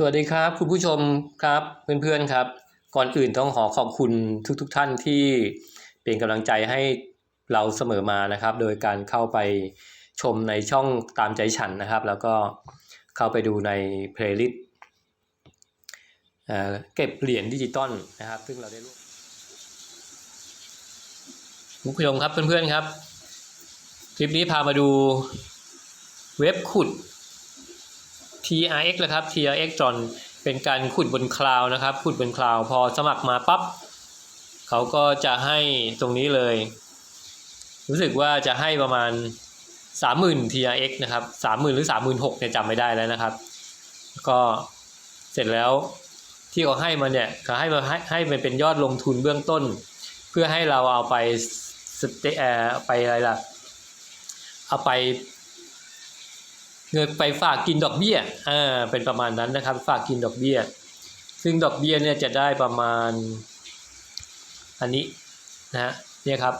สวัสดีครับคุณผู้ชมครับเพื่อนๆครับ ก่อนอื่นต้องขอขอบคุณทุกๆทท่านที่เป็นกำลังใจให้เราเสมอมานะครับ โดยการเข้าไปชมในช่องตามใจฉันนะครับ แล้วก็เข้าไปดูในเพลย์ลิสต์เก็บเหรียญดิจิตอลนะครับ ซึ่งเราได้ร่วมคุณผู้ชมครับเพื่อนๆครับ คลิปนี้พามาดูเว็บขุด TRX นะครับ TRX จอนเป็นการขุดบนคลาวนะครับ ขุดบนคลาวพอสมัครมาปั๊บเขาก็จะให้ตรงนี้เลย รู้สึกว่าจะให้ประมาณ 30,000 TRX นะครับ 30,000 หรือ 36,000เนี่ยจำไม่ได้แล้วนะครับ ก็เสร็จแล้วที่เขาให้มาเนี่ยเขาให้มาให้ให้มันเป็นยอดลงทุนเบื้องต้น เพื่อให้เราเอาไปสเตเอ่อไปอะไรล่ะ เอาไป เงินไปฝากกินดอกเบี้ยอ่าเป็นประมาณนั้นนะครับ ฝากกินดอกเบี้ย ซึ่งดอกเบี้ยเนี่ยจะได้ประมาณ อันนี้นะฮะเนี่ยครับ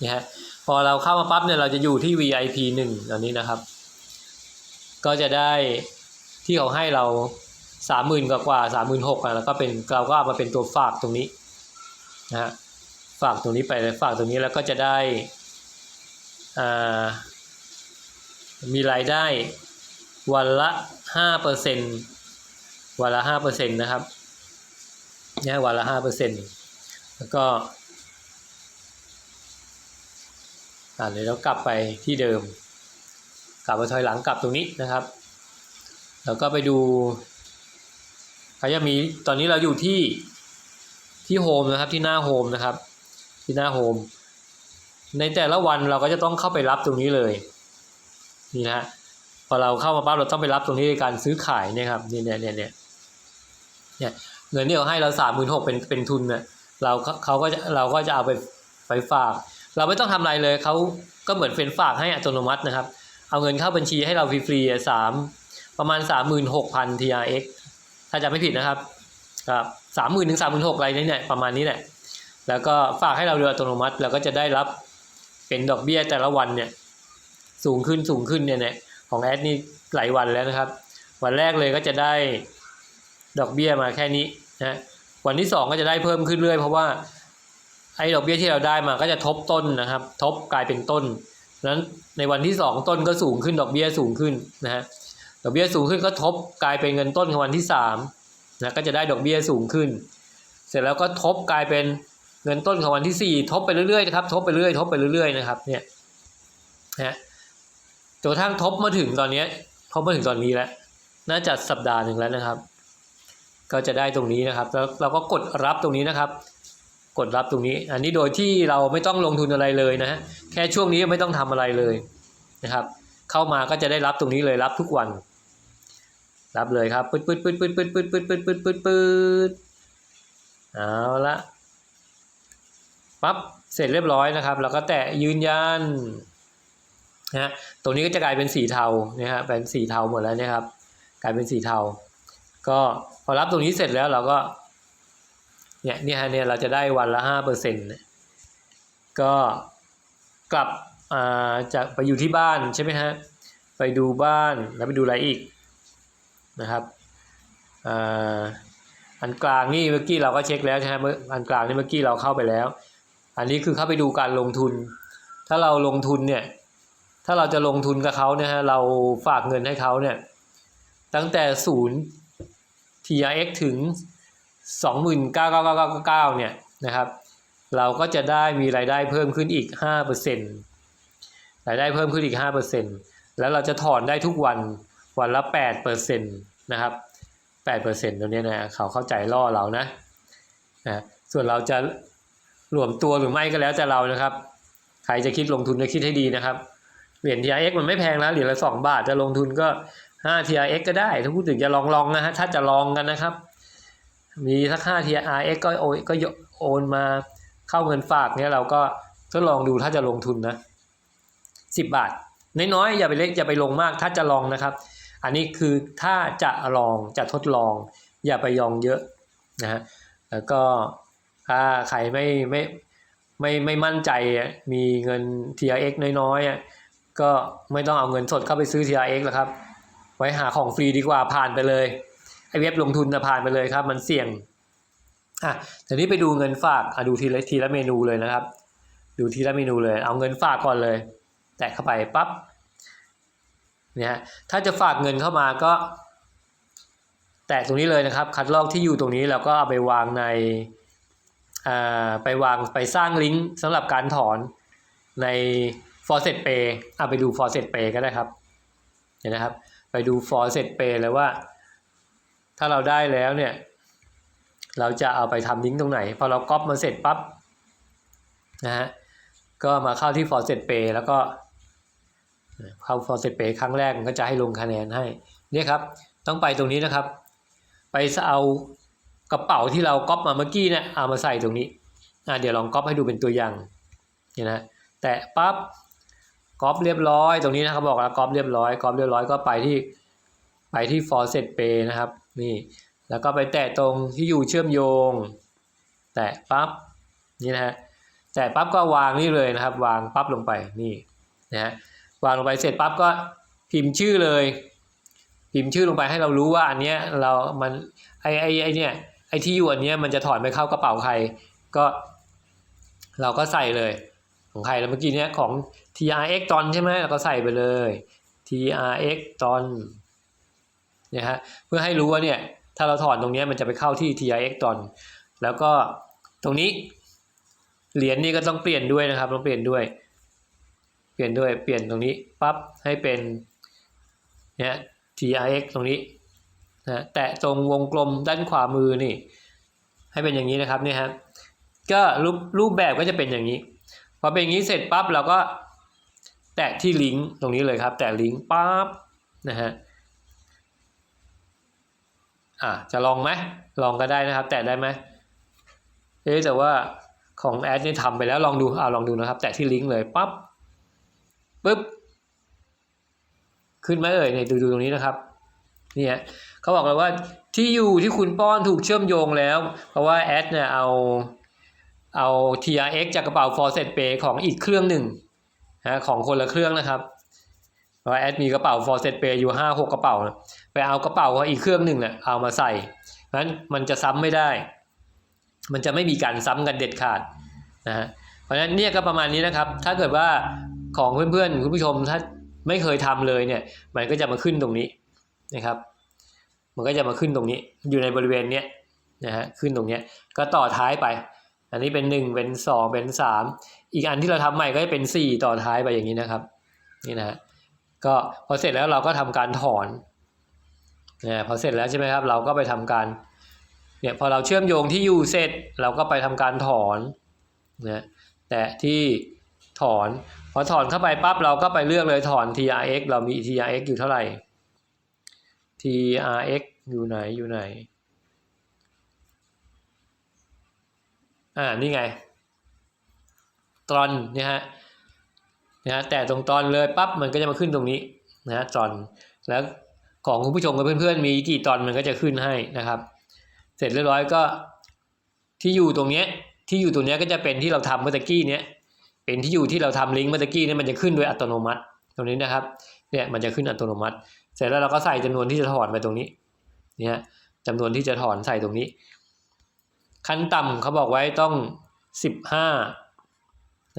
นี่ฮะพอเราเข้ามาปั๊บเนี่ยเราจะอยู่ที่ VIP หนึ่งนนี้นะครับ ก็จะได้ที่เขาให้เราสามหมื่นกว่ากว่าสามหมื่นหกอะแล้วก็เป็นเราก็เอามาเป็นตัวฝากตรงนี้นะฮะฝากตรงนี้ไปเลยฝากตรงนี้แล้วก็จะได้อ่า มีรายได้วันละห้าเปอร์เซ็นวันละห้าเปอร์เซ็นนะครับเนี่ยวันละห้าเปอร์เซ็นแล้วก็อ่าเดี๋ยวเรากลับไปที่เดิม กลับมาถอยหลังกลับตรงนี้นะครับ แล้วก็ไปดูเขาจะมีตอนนี้เราอยู่ที่ที่โฮมนะครับที่หน้าโฮมนะครับ ที่หน้าโฮมในแต่ละวันเราก็จะต้องเข้าไปรับตรงนี้เลย นี่นะพอเราเข้ามาปั๊บเราต้องไปรับตรงนี้ในการซื้อขายเนี่ยครับเนี่ยเนี่ยเนี่ยเนี่ยเนี่ยเงินที่เขาให้เราสามหมื่นหกเป็นเป็นทุนเนี่ยเราเขาก็จะเราก็จะเอาไปไปฝาก เราไม่ต้องทำอะไรเลยเขาก็เหมือนเป็นฝากให้อัตโนมัตินะครับ เอาเงินเข้าบัญชีให้เราฟรีๆสามประมาณสามหมื่นหกพัน TRX ถ้าจำไม่ผิดนะครับครับสามหมื่นถึงสามหมื่นหกอะไรนี่เนี่ยประมาณนี้แหละแล้วก็ฝากให้เราโดยอัตโนมัติเราก็จะได้รับเป็นดอกเบี้ยแต่ละวันเนี่ย สูงขึ้นสูงขึ้นเนี่ยเนี่ยของแอดนี่หลายวันแล้วนะครับ วันแรกเลยก็จะได้ดอกเบี้ยมาแค่นี้นะวันที่สองก็จะได้เพิ่มขึ้นเรื่อยเพราะว่าไอ้ดอกเบี้ยที่เราได้มาก็จะทบต้นนะครับ ทบกลายเป็นต้นนั้นในวันที่สองต้นก็สูงขึ้นดอกเบี้ยสูงขึ้นนะฮะดอกเบี้ยสูงขึ้นก็ทบกลายเป็นเงินต้นของวันที่สามนะก็จะได้ดอกเบี้ยสูงขึ้น เสร็จแล้วก็ทบกลายเป็นเงินต้นของวันที่สี่ทบไปเรื่อยๆนะครับทบไปเรื่อยทบไปเรื่อยๆนะครับเนี่ยนะ จนกระทั่งทบมาถึงตอนนี้ทบมาถึงตอนนี้แล้ว น่าจะสัปดาห์หนึ่งแล้วนะครับ ก็จะได้ตรงนี้นะครับ แล้วเราก็กดรับตรงนี้นะครับ กดรับตรงนี้ อันนี้โดยที่เราไม่ต้องลงทุนอะไรเลยนะฮะ แค่ช่วงนี้ไม่ต้องทำอะไรเลยนะครับ เข้ามาก็จะได้รับตรงนี้เลยรับทุกวัน รับเลยครับปึ๊ดปึ๊ดปึ๊ดปึ๊ดปึ๊ดปึ๊ดปึ๊ดปึ๊ดปึ๊ดปึ๊ดปึ๊ดเอาละปั๊บเสร็จเรียบร้อยนะครับแล้วก็แตะยืนยัน นะฮะตรงนี้ก็จะกลายเป็นสีเทานะฮะเป็นสีเทาหมดแล้วนะครับ กลายเป็นสีเทา ก็พอรับตรงนี้เสร็จแล้วเราก็เนี่ยเนี่ยฮะเนี่ยเราจะได้วันละห้าเปอร์เซ็นต์ก็กลับอ่าจะไปอยู่ที่บ้านใช่ไหมฮะไปดูบ้านแล้วไปดูอะไรอีกนะครับอ่าอันกลางนี่เมื่อกี้เราก็เช็คแล้วใช่ไหมอันกลางนี่เมื่อกี้เราเข้าไปแล้ว อันนี้คือเข้าไปดูการลงทุน ถ้าเราลงทุนเนี่ย ถ้าเราจะลงทุนกับเขาเนี่ยฮะเราฝากเงินให้เขาเนี่ยตั้งแต่ศูนย์ TRX ถึงสองหมื่นเก้าเก้าเก้าเก้าเนี่ยนะครับ เราก็จะได้มีรายได้เพิ่มขึ้นอีกห้าเปอร์เซ็นรายได้เพิ่มขึ้นอีกห้าเปอร์เซ็นแล้วเราจะถอนได้ทุกวันวันละแปดเปอร์เซ็นตนะครับแปดเปอร์เซ็นต์ตรงนี้นะเขาเข้าใจล่อเรานะนะส่วนเราจะรวมตัวหรือไม่ก็แล้วแต่เรานะครับ ใครจะคิดลงทุนก็คิดให้ดีนะครับ เหรียญ TRX มันไม่แพงนะเหรียญละสองบาทจะลงทุนก็ห้า TRX ก็ได้ ถ้าพูดถึงจะลองลองนะฮะถ้าจะลองกันนะครับ มีสักห้า TRX ก็โอนก็โอนมาเข้าเงินฝากเนี่ยเราก็ทดลองดูถ้าจะลงทุนนะสิบบาทน้อยๆอย่าไปเล็กอย่าไปลงมากถ้าจะลองนะครับ อันนี้คือถ้าจะลองจะทดลอง อย่าไปยองเยอะนะฮะแล้วก็ถ้าใครไม่ไม่ไม่ไม่มั่นใจมีเงิน TRX น้อยๆ ก็ไม่ต้องเอาเงินสดเข้าไปซื้อ TRX แล้วครับ ไว้หาของฟรีดีกว่าผ่านไปเลยไอเว็บลงทุนจะผ่านไปเลยครับ มันเสี่ยงอะทีนี้ไปดูเงินฝากอะดูทีละทีละเมนูเลยนะครับ ดูทีละเมนูเลย เอาเงินฝากก่อนเลย แตะเข้าไปปั๊บเนี่ยถ้าจะฝากเงินเข้ามาก็ แตะตรงนี้เลยนะครับ คัดลอกที่อยู่ตรงนี้แล้วก็เอาไปวางในอ่าไปวางไปสร้างลิงก์สำหรับการถอนใน f o r s e t Pay อะไปดู f o r s e t Pay ก็ได้ครับ เห็นนะครับ ไปดู f o r s e t Pay เลยว่า ถ้าเราได้แล้วเนี่ย เราจะเอาไปทำลิงก์ตรงไหน พอเราก๊อปมาเสร็จปั๊บนะฮะ ก็มาเข้าที่ f o r s e t Pay แล้วก็เข้า f o r s e t Pay ครั้งแรกมันก็จะให้ลงคะแนนให้ เนี่ยครับ ต้องไปตรงนี้นะครับ ไปเอากระเป๋าที่เราก๊อปมาเมื่อกี้เนี่ยเอามาใส่ตรงนี้อะเดี๋ยวลองก๊อปให้ดูเป็นตัวอย่างเนี่ยนะ แตะปั๊บ ก๊อปเรียบร้อยตรงนี้นะครับบอกแล้วก๊อปเรียบร้อยก๊อปเรียบร้อยก็ไปที่ไปที่ f o r s e t Pay นะครับนี่แล้วก็ไปแตะตรงที่อยู่เชื่อมโยง แตะปั๊บนี่นะฮะแตะปั๊บก็วางนี่เลยนะครับ วางปั๊บลงไปนี่นะฮะวางลงไปเสร็จปั๊บก็พิมพ์ชื่อเลย พิมพ์ชื่อลงไปให้เรารู้ว่าอันเนี้ยเรามันไอไอไอเนี่ยไอที่อยู่อันเนี้ยมันจะถอนไปเข้ากระเป๋าใครก็ เราก็ใส่เลยของใครแล้วเมื่อกี้เนี้ยของ TRX ตอนใช่ไหมเราก็ใส่ไปเลย TRX ตอนเนี่ยฮะเพื่อให้รู้ว่าเนี่ยถ้าเราถอนตรงนี้มันจะไปเข้าที่ TRX ตอน แล้วก็ตรงนี้เหรียญนี่ก็ต้องเปลี่ยนด้วยนะครับต้องเปลี่ยนด้วย เปลี่ยนด้วยเปลี่ยนตรงนี้ปั๊บให้เป็นเนี่ย TRX ตรงนี้นะแตะตรงวงกลมด้านขวามือนี่ ให้เป็นอย่างนี้นะครับเนี่ยฮะก็รูปรูปแบบก็จะเป็นอย่างนี้พอเป็นอย่างนี้เสร็จปั๊บเราก็ แตะที่ลิงก์ตรงนี้เลยครับ แตะลิงก์ปั๊บนะฮะอะจะลองไหมลองก็ได้นะครับ แตะได้ไหมเอ๊แต่ว่าของแอดนี่ทำไปแล้วลองดูอ่าลองดูนะครับ แตะที่ลิงก์เลยปั๊บปึ๊บขึ้นไหมเอ่ยเนี่ยดูดูตรงนี้นะครับเนี่ยเขาบอกเลยว่าที่อยู่ที่คุณป้อนถูกเชื่อมโยงแล้ว เพราะว่าแอดเนี่ยเอาเอา TRX จากกระเป๋า f o r s e t Pay ของอีกเครื่องหนึ่ง นะของคนละเครื่องนะครับเราะว่าแอดมีกระเป๋า f o r s e t Pay อยู่ห้าหกกระเป๋านะไปเอากระเป๋าของอีกเครื่องหนึ่งเนี่ยเอามาใส่เพราะฉะนั้นมันจะซ้ำไม่ได้ มันจะไม่มีการซ้ำกันเด็ดขาดนะฮะเพราะฉะนั้นเนี่ยก็ประมาณนี้นะครับ ถ้าเกิดว่าของเพื่อนๆคุณผู้ชมถ้าไม่เคยทำเลยเนี่ย มันก็จะมาขึ้นตรงนี้นะครับ มันก็จะมาขึ้นตรงนี้ อยู่ในบริเวณเนี้ยนะฮะขึ้นตรงเนี้ยก็ต่อท้ายไป อันนี้เป็นหนึ่งเป็นสองเป็นสาม อีกอันที่เราทำใหม่ก็จะเป็นสี่ต่อท้ายไปอย่างนี้นะครับ นี่นะฮะก็พอเสร็จแล้วเราก็ทำการถอนเนี่ยพอเสร็จแล้วใช่ไหมครับ เราก็ไปทำการเนี่ยพอเราเชื่อมโยงที่อยู่เสร็จ เราก็ไปทำการถอนนะแต่ที่ถอน พอถอนเข้าไปปั๊บเราก็ไปเลือกเลยถอน TRX เรามี TRX อยู่เท่าไหร่ TRX อยู่ไหนอยู่ไหน อ่า นี่ไง ตอนเนี่ยฮะนะฮะแต่ตรงตอนเลยปั๊บมันก็จะมาขึ้นตรงนี้นะฮะตอนแล้วของคุณผู้ชมกับเพื่อนๆมีกี่ตอนมันก็จะขึ้นให้นะครับ เสร็จเรียบร้อยก็ที่อยู่ตรงเนี้ยที่อยู่ตรงเนี้ยก็จะเป็นที่เราทำเมื่อตะกี้เนี้ยเป็นที่อยู่ที่เราทำลิงก์เมื่อตะกี้เนี่ยมันจะขึ้นโดยอัตโนมัติ ตรงนี้นะครับเนี่ยมันจะขึ้นอัตโนมัติ เสร็จแล้วเราก็ใส่จำนวนที่จะถอนไปตรงนี้เนี่ยจำนวนที่จะถอนใส่ตรงนี้ ขั้นต่ำเขาบอกไว้ต้องสิบห้า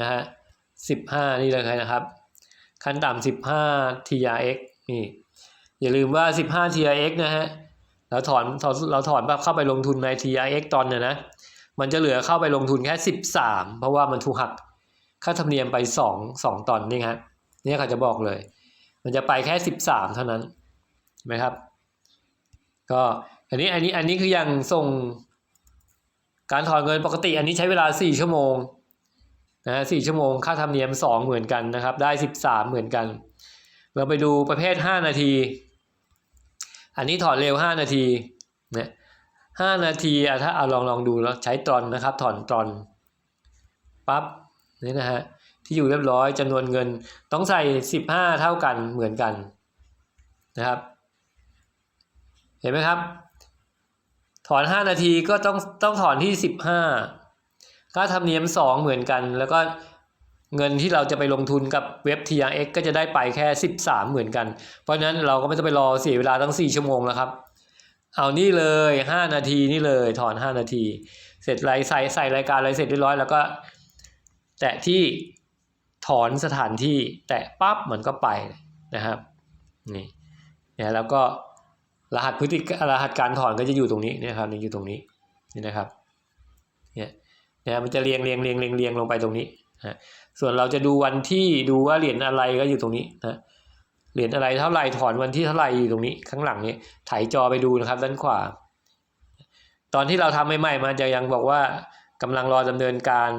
นะฮะสิบห้านี่เลยนะครับ ขั้นต่ำสิบห้า TRX นี่อย่าลืมว่าสิบห้า TRX นะฮะเราถอนเราถอนเข้าไปลงทุนใน TRX ตอนเนี่ยนะมันจะเหลือเข้าไปลงทุนแค่สิบสามเพราะว่ามันถูกหักค่าธรรมเนียมไปสองสองตอนนี่ฮะนี่เขาจะบอกเลย มันจะไปแค่สิบสามเท่านั้นไหมครับ ก็อันนี้อันนี้อันนี้คือยังส่งการถอนเงินปกติอันนี้ใช้เวลาสี่ชั่วโมง นะสี่ชั่วโมงค่าธรรมเนียมสองเหมือนกันนะครับ ได้สิบสามเหมือนกัน เราไปดูประเภทห้านาที อันนี้ถอนเร็วห้านาทีเนี่ยห้านาทีอะถ้าเอาลองลองดูแล้วใช้ตรอนนะครับ ถอนตรอนปั๊บนี่นะฮะที่อยู่เรียบร้อยจำนวนเงินต้องใส่สิบห้าเท่ากันเหมือนกันนะครับ เห็นไหมครับ ถอนห้านาทีก็ต้องต้องถอนที่สิบห้า ค่าธรรมเนียมสองเหมือนกัน แล้วก็เงินที่เราจะไปลงทุนกับเว็บ TRX ก็จะได้ไปแค่ 13 เหมือนกัน เพราะนั้นเราก็ไม่ต้องไปรอเสียเวลาตั้ง 4 ชั่วโมงแล้วครับ เอานี่เลย 5 นาทีนี่เลยถอน 5 นาที เสร็จไรใส่ใส่รายการอะไรเสร็จเรียบร้อยแล้วก็ แตะที่ถอนสถานที่แตะปั๊บมันก็ไปนะครับนี่เนี่ยแล้วก็รหัสพฤติรหัสการถอนก็จะอยู่ตรงนี้นะครับอยู่ตรงนี้นี่นะครับเนี่ย นี่ยมันจะเรียงเรียงเรียงเรียงเรียงลงไปตรงนี้นะส่วนเราจะดูวันที่ดูว่าเหรียญอะไรก็อยู่ตรงนี้นะเหรียญอะไรเท่าไหร่ถอนวันที่เท่าไหร่อยู่ตรงนี้ข้างหลังนี้ถ่ายจอไปดูนะครับด้านขวา ตอนที่เราทำใหม่ๆมันจะยังบอกว่ากำลังรอดำเนินการ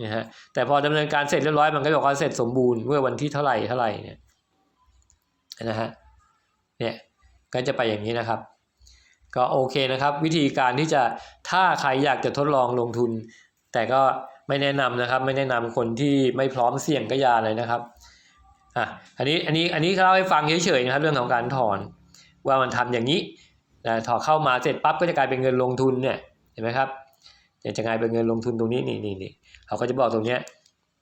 นี่ยฮะแต่พอดำเนินการเสร็จเรียบร้อยมันก็บอกว่าเสร็จสมบูรณ์เมื่อวันที่เท่าไหร่เท่าไหร่เนี่ยนะฮะเนี่ยก็จะไปอย่างนี้นะครับ ก็โอเคนะครับ วิธีการที่จะถ้าใครอยากจะทดลองลงทุน แต่ก็ไม่แนะนำนะครับ ไม่แนะนำคนที่ไม่พร้อมเสี่ยงก็ยาเลยนะครับอะอันนี้อันนี้อันนี้เล่าให้ฟังเฉยๆนะครับเรื่องของการถอนว่ามันทำอย่างนี้นะถอนเข้ามาเสร็จปั๊บก็จะกลายเป็นเงินลงทุนเนี่ยเห็นไหมครับจะจะกลายเป็นเงินลงทุนตรงนี้นี่นี่นี่เขาก็จะบอกตรงเนี้ย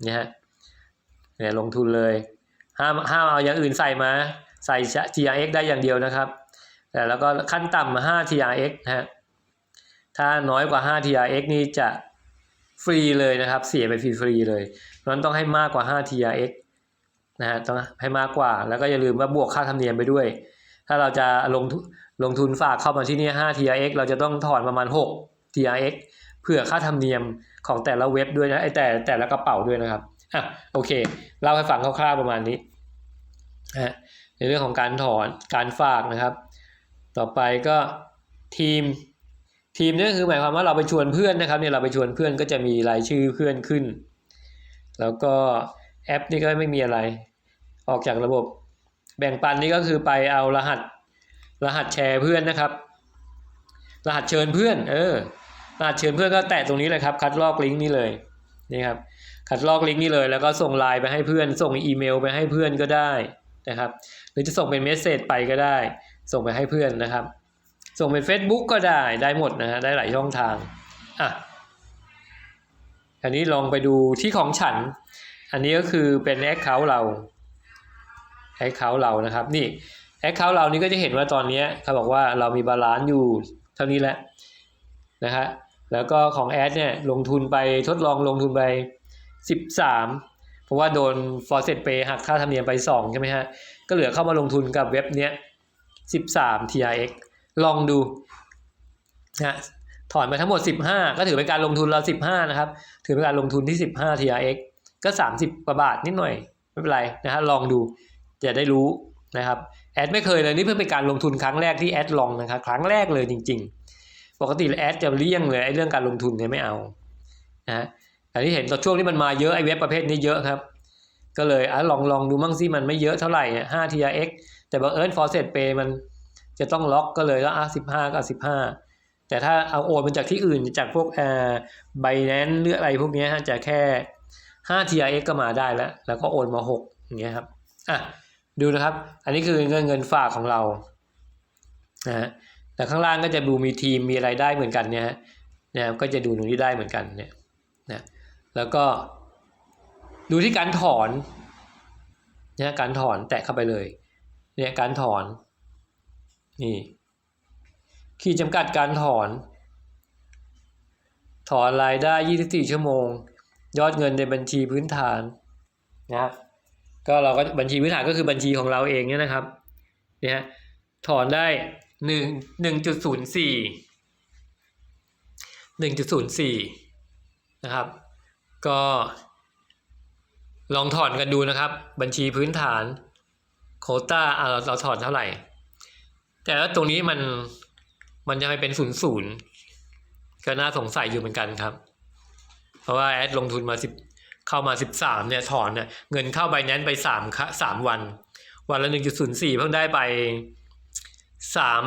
นะฮะเนี่ยลงทุนเลยห้ามห้ามเอาอย่างอื่นใส่มาใส่ TRX ได้อย่างเดียวนะครับแต่แล้วก็ขั้นต่ำ5 TRX ฮะถ้าน้อยกว่า 5 TRX นี่จะ ฟรีเลยนะครับ เสียไปฟรีๆเลยนั้นต้องให้มากกว่า 5 TRX นะฮะต้องให้มากกว่า แล้วก็อย่าลืมว่าบวกค่าธรรมเนียมไปด้วย ถ้าเราจะลงลงทุนฝากเข้ามาที่นี่5 TRX เราจะต้องถอนประมาณ 6 TRX เพื่อค่าธรรมเนียมของแต่ละเว็บด้วยนะไอแต่แต่ละกระเป๋าด้วยนะครับอะโอเคเล่าให้ฟังคร่าวๆประมาณนี้นะฮะในเรื่องของการถอนการฝากนะครับ ต่อไปก็ทีม ทีมนี่คือหมายความว่าเราไปชวนเพื่อนนะครับเนี่ยเราไปชวนเพื่อนก็จะมีรายชื่อเพื่อนขึ้น แล้วก็แอปนี่ก็ไม่มีอะไร ออกจากระบบ แบ่งปันนี่ก็คือไปเอารหัสรหัสแชร์เพื่อนนะครับ รหัสเชิญเพื่อน เออรหัสเชิญเพื่อนก็แตะตรงนี้เลยครับ คัดลอกลิงก์นี่เลยนี่ครับคัดลอกลิงก์นี่เลยแล้วก็ส่งไลน์ไปให้เพื่อน ส่งอีเมลไปให้เพื่อนก็ได้นะครับ หรือจะส่งเป็นเมสเซจไปก็ได้ ส่งไปให้เพื่อนนะครับ ส่งเป็น Facebook ก็ได้ได้หมดนะฮะได้หลายช่องทางอะอันนี้ลองไปดูที่ของฉัน อันนี้ก็คือเป็นแอคเคาท์เราแอคเคาท์เรานะครับนี่แอคเคาท์เรานี่ก็จะเห็นว่าตอนนี้เขาบอกว่าเรามีบาลานซ์อยู่เท่านี้แหละนะฮะแล้วก็ของแอดเนี่ยลงทุนไปทดลองลงทุนไป 13 เพราะว่าโดน f o r c e t Pay หักค่าธรรมเนียมไป 2 ใช่ไหมฮะ ก็เหลือเข้ามาลงทุนกับเว็บเนี้ย 13 TRX ลองดูนะถอนไปทั้งหมด 15 ก็ถือเป็นการลงทุนเรา 15 นะครับ ถือเป็นการลงทุนที่ 15 TRX ก็ 30กว่าบาทนิดหน่อย ไม่เป็นไรนะฮะลองดูจะได้รู้นะครับแอดไม่เคยเลยนี่เพิ่งเป็นการลงทุนครั้งแรกที่แอดลองนะครับครั้งแรกเลยจริง ๆ ปกติแอดจะเลี่ยงเลยไอ้เรื่องการลงทุนเนี่ยไม่เอานะแต่ที่เห็นตอนช่วงที่มันมาเยอะไอ้เว็บประเภทนี้เยอะครับ ก็เลยอะลองลองดูมั่งสิมันไม่เยอะเท่าไหร่เนี่ย5 TRX แต่บังเอิญ f o r c e t Pay มัน จะต้องล็อกก็เลยก็อะ15ก็15แต่ถ้าเอาโอนมาจากที่อื่นจากพวกเอ่อ Binance หรืออะไรพวกนี้ฮะจะแค่5 TRX ก็มาได้แล้ว แล้วก็โอนมา6อย่างเงี้ยครับอะดูนะครับ อันนี้คือเงินเงินฝากของเรานะฮะแต่ข้างล่างก็จะดูมีทีมมีอะไรได้เหมือนกันเนี่ยฮะก็จะดูตรงนี้ได้เหมือนกันเนี่ยนะแล้วก็ดูที่การถอนเนี่ยการถอนแตะเข้าไปเลยเนี่ยการถอน นี่ขีดจำกัดการถอน ถอนรายได้ 24 ชั่วโมง ยอดเงินในบัญชีพื้นฐานนะครับก็เราก็บัญชีพื้นฐานก็คือบัญชีของเราเองเนี่ยนะครับเนี่ยถอนได้หนึ่งหนึ่งจุดศูนย์สี่หนึ่งจุดศูนย์สี่นะครับ ก็ลองถอนกันดูนะครับ บัญชีพื้นฐานโคต้าเราเราถอนเท่าไหร่ แต่ว่าตรงนี้มันมันจะไปเป็นศูนย์ศูนย์ก็น่าสงสัยอยู่เหมือนกันครับ เพราะว่าแอดลงทุนมาสิบเข้ามาสิบสามเนี่ยถอนเนี่ยเงินเข้าไปนั้นไปสามคะสามวัน วันละหนึ่งจุดศูนย์สี่เพิ่งได้ไปสาม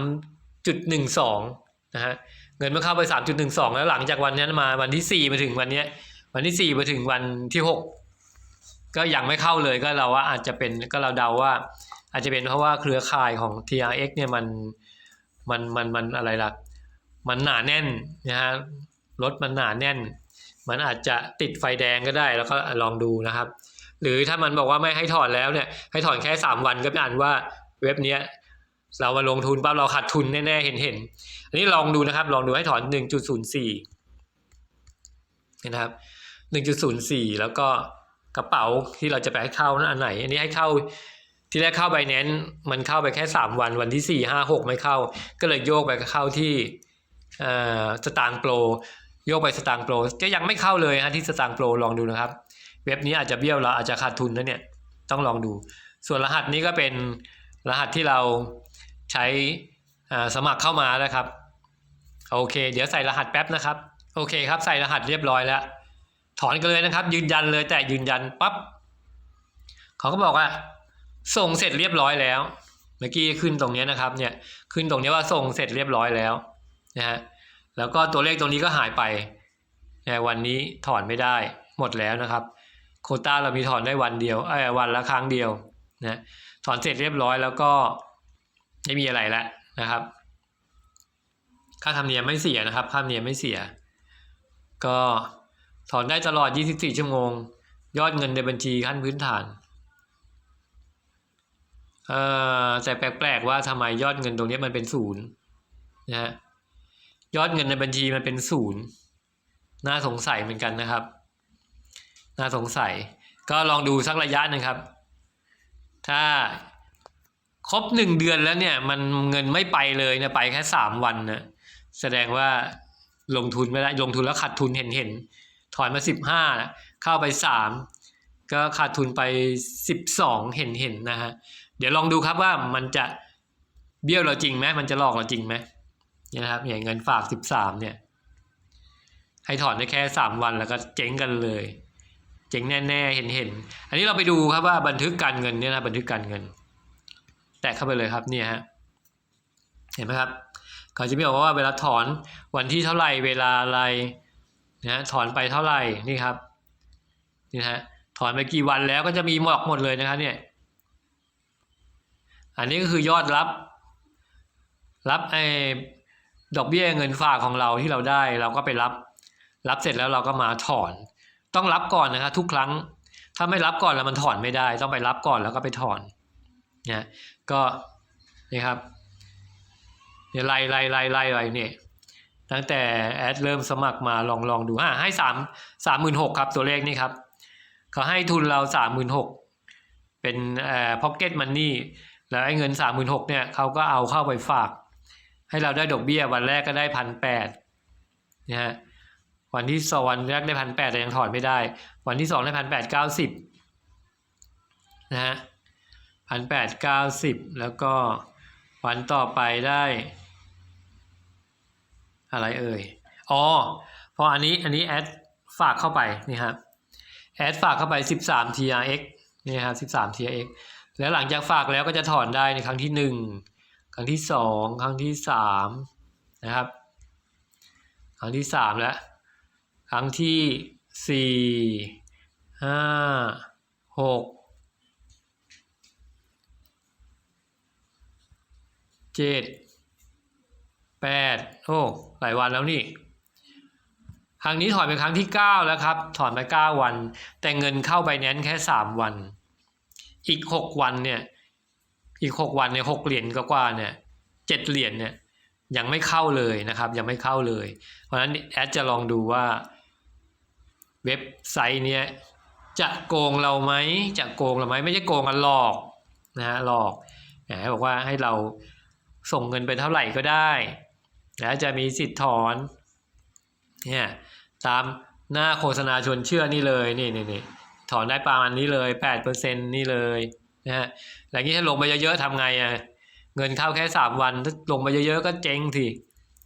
จุดหนึ่งสองนะฮะเงินเมื่อเข้าไปสามจุดหนึ่งสองแล้วหลังจากวันนั้นมาวันที่สี่มาถึงวันเนี้ย วันที่สี่มาถึงวันที่หกก็ยังไม่เข้าเลยก็เราว่าอาจจะเป็นก็เราเดาว่า อาจจะเป็นเพราะว่าเครือข่ายของ TRX เนี่ยมันมันมันมันอะไรล่ะ มันหนาแน่นนะฮะรถมันหนาแน่น มันอาจจะติดไฟแดงก็ได้แล้วก็ลองดูนะครับ หรือถ้ามันบอกว่าไม่ให้ถอนแล้วเนี่ยให้ถอนแค่สามวันก็เป็นอันว่าเว็บเนี้ยเรามาลงทุนปั๊บเราขาดทุนแน่ๆเห็นเห็นอันนี้ลองดูนะครับ ลองดูให้ถอนหนึ่งจุดศูนย์สี่นะครับหนึ่งจุดศูนย์สี่แล้วก็กระเป๋าที่เราจะไปให้เข้านั่นอันไหน อันนี้ให้เข้า ที่แรกเข้าไปเน้นมันเข้าไปแค่สามวันวันที่สี่ห้าหกไม่เข้า ก็เลยโยกไปเข้าที่อ่อสตางโปรโยกไปสตางโปรก็ยังไม่เข้าเลยฮะที่สตางโปรลองดูนะครับ เว็บนี้อาจจะเบี้ยวเราอาจจะขาดทุนนะเนี่ยต้องลองดู ส่วนรหัสนี้ก็เป็นรหัสที่เราใช้อ่าสมัครเข้ามาแล้วครับโอเค เดี๋ยวใส่รหัสแป๊บนะครับ โอเคครับใส่รหัสเรียบร้อยแล้ว ถอนกันเลยนะครับ ยืนยันเลยแต่ยืนยันปั๊บเขาก็บอกว่า ส่งเสร็จเรียบร้อยแล้ว เมื่อกี้ขึ้นตรงนี้นะครับเนี่ยขึ้นตรงนี้ว่าส่งเสร็จเรียบร้อยแล้วนะฮะแล้วก็ตัวเลขตรงนี้ก็หายไปนะวันนี้ถอนไม่ได้หมดแล้วนะครับ โคต้าเรามีถอนได้วันเดียวเอ้วันละครั้งเดียวนะถอนเสร็จเรียบร้อยแล้วก็ไม่มีอะไรแล้วนะครับ ค่าธรรมเนียมไม่เสียนะครับ ค่าธรรมเนียมไม่เสีย ก็ถอนได้ตลอด 24 ชั่วโมง ยอดเงินในบัญชีขั้นพื้นฐาน เอ่อแต่แปลกๆว่าทำไมยอดเงินตรงนี้มันเป็นศูนย์นะฮะยอดเงินในบัญชีมันเป็นศูนย์น่าสงสัยเหมือนกันนะครับ น่าสงสัย ก็ลองดูสักระยะหนึ่งครับ ถ้าครบหนึ่งเดือนแล้วเนี่ย มันเงินไม่ไปเลยนะไปแค่สามวันนะแสดงว่าลงทุนไม่ได้ลงทุนแล้วขาดทุนเห็นเห็นถอนมาสิบห้าเข้าไปสามก็ขาดทุนไปสิบสองเห็นเห็นนะฮะ เดี๋ยวลองดูครับว่ามันจะเบี้ยวเราจริงไหมมันจะหลอกเราจริงไหมเนี่ยนะครับเนี่ยเงินฝากสิบสามเนี่ย ให้ถอนได้แค่สามวันแล้วก็เจ๊งกันเลย เจ๊งแน่ๆเห็นเห็นอันนี้เราไปดูครับว่าบันทึกการเงินเนี่ยนะบันทึกการเงิน แตะเข้าไปเลยครับเนี่ยฮะเห็นไหมครับเขาจะมีบอกว่าเวลาถอนวันที่เท่าไหร่เวลาอะไรนะถอนไปเท่าไหร่นี่ครับนี่ฮะถอนไปกี่วันแล้วก็จะมีบอกหมดเลยนะครับเนี่ย อันนี้ก็คือยอดรับ รับไอ้ดอกเบี้ยเงินฝากของเราที่เราได้เราก็ไปรับ รับเสร็จแล้วเราก็มาถอน ต้องรับก่อนนะครับทุกครั้ง ถ้าไม่รับก่อนแล้วมันถอนไม่ได้ ต้องไปรับก่อนแล้วก็ไปถอนเนี่ยก็นี่ครับเนี่ยไล่ไล่ไล่ไล่ไล่เนี่ยตั้งแต่แอดเริ่มสมัครมาลองลองดูอ่าให้สามสามหมื่นหกครับตัวเลขนี่ครับเขาให้ทุนเราสามหมื่นหกเป็นเอ่อพ็อกเก็ตมันนี่ แล้วไอ้เงินสามหมื่นหกเนี่ยเขาก็เอาเข้าไปฝาก ให้เราได้ดอกเบี้ยวันแรกก็ได้พันแปดนะฮะวันที่สองวันแรกได้พันแปดแต่ยังถอนไม่ได้ วันที่สองได้พันแปดเก้าสิบนะฮะพันแปดเก้าสิบแล้วก็วันต่อไปได้ อะไรเอ่ยอ๋อพออันนี้อันนี้แอดฝากเข้าไปนี่ครับแอดฝากเข้าไปสิบสาม TRX นี่ครับสิบสาม TRX แล้วหลังจากฝากแล้วก็จะถอนได้ในครั้งที่หนึ่งครั้งที่สองครั้งที่สามนะครับ ครั้งที่สามแล้ว ครั้งที่สี่ห้าหกเจ็ดแปดโอ้ หลายวันแล้วนี่ครั้งนี้ถอนเป็นครั้งที่เก้าแล้วครับ ถอนไปเก้าวัน แต่เงินเข้าไปแน้นแค่สามวัน อีกหกวันเนี่ยอีกหกวันเนี่ยหกเหรียญก็กว่าเนี่ยเจ็ดเหรียญเนี่ยยังไม่เข้าเลยนะครับยังไม่เข้าเลย เพราะฉะนั้นแอดจะลองดูว่าเว็บไซต์เนี้ยจะโกงเราไหมจะโกงเราไหมไม่ใช่โกงกันหลอกนะฮะหลอกแหมบอกว่าให้เราส่งเงินไปเท่าไหร่ก็ได้แล้วจะมีสิทธิ์ถอนเนี่ยตามหน้าโฆษณาชวนเชื่อนี่เลยนี่นี่นี่ ถอนได้ประมาณนี้เลยแปดเปอร์เซ็นนี่เลยนะฮะแล้วนี้ถ้าลงไปเยอะๆทำไงอะเงินเข้าแค่สามวันถ้าลงไปเยอะๆก็เจ๊งที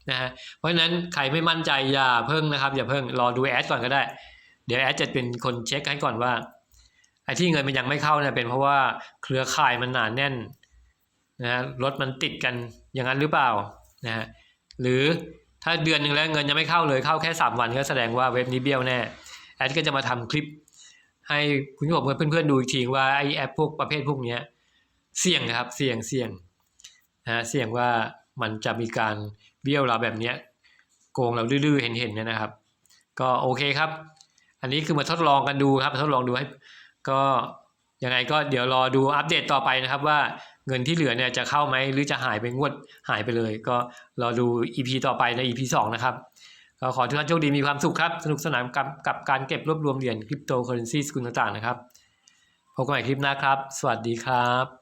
นะฮะเพราะฉะนั้นใครไม่มั่นใจอย่าเพิ่งนะครับอย่าเพิ่งรอดูแอดก่อนก็ได้ เดี๋ยวแอดจะเป็นคนเช็คให้ก่อนว่าไอ้ที่เงินมันยังไม่เข้าเนี่ยเป็นเพราะว่าเครือข่ายมันหนาแน่นนะฮะรถมันติดกันอย่างนั้นหรือเปล่านะฮะหรือถ้าเดือนหนึ่งแล้วเงินยังไม่เข้าเลยเข้าแค่สามวันก็แสดงว่าเว็บนี้เบี้ยวแน่แอดก็จะมาทำคลิป ให้คุณผู้ชมกับเพื่อนๆดูอีกทีว่าไอแอปพวกประเภทพวกเนี้ยเสี่ยงนะครับเสี่ยงเสี่ยงนะฮะเสี่ยงว่ามันจะมีการเบี้ยวเราแบบเนี้ยโกงเราดื้อๆเห็นๆเนี่ยนะครับ ก็โอเคครับ อันนี้คือมาทดลองกันดูครับทดลองดูให้ก็ยังไงก็เดี๋ยวรอดูอัปเดตต่อไปนะครับว่าเงินที่เหลือเนี่ยจะเข้าไหมหรือจะหายไปงวดหายไปเลย ก็รอดู EP ต่อไปใน EP สองนะครับ ก็ขอทุกท่านโชคดีมีความสุขครับ สนุกสนานกับกับการเก็บรวบรวมเหรียญคริปโตเคอเรนซีสกุลต่างๆนะครับพบกันใหม่คลิปหน้าครับ สวัสดีครับ